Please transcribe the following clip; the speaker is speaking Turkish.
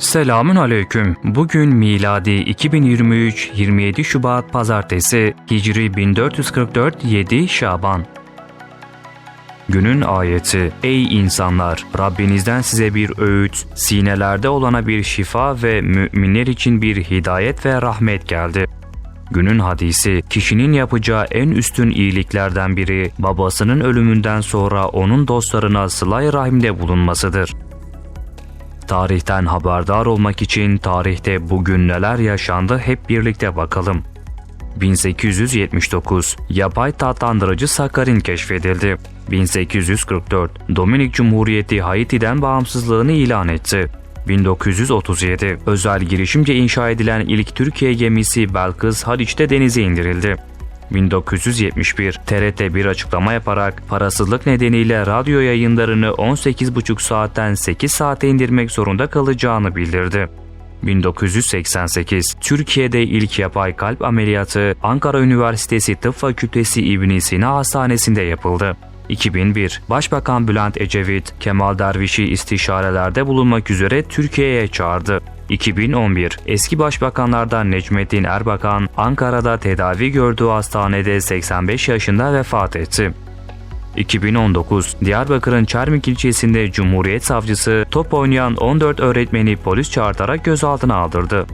Selamün aleyküm. Bugün miladi 2023 27 Şubat Pazartesi, Hicri 1444 7 Şaban. Günün ayeti Ey insanlar! Rabbinizden size bir öğüt, sinelerde olana bir şifa ve müminler için bir hidayet ve rahmet geldi. Günün hadisi, kişinin yapacağı en üstün iyiliklerden biri, babasının ölümünden sonra onun dostlarına sılay rahimde bulunmasıdır. Tarihten haberdar olmak için tarihte bugün neler yaşandı hep birlikte bakalım. 1879 Yapay tatlandırıcı sakarin keşfedildi. 1844 Dominik Cumhuriyeti Haiti'den bağımsızlığını ilan etti. 1937 Özel girişimce inşa edilen ilk Türkiye gemisi Belkıs Haliç'te denize indirildi. 1971 TRT bir açıklama yaparak parasızlık nedeniyle radyo yayınlarını 18,5 saatten 8 saate indirmek zorunda kalacağını bildirdi. 1988 Türkiye'de ilk yapay kalp ameliyatı Ankara Üniversitesi Tıp Fakültesi İbn Sina Hastanesi'nde yapıldı. 2001 Başbakan Bülent Ecevit, Kemal Derviş'i istişarelerde bulunmak üzere Türkiye'ye çağırdı. 2011 Eski başbakanlardan Necmettin Erbakan, Ankara'da tedavi gördüğü hastanede 85 yaşında vefat etti. 2019 Diyarbakır'ın Çermik ilçesinde Cumhuriyet Savcısı top oynayan 14 öğretmeni polis çağırtarak gözaltına aldırdı.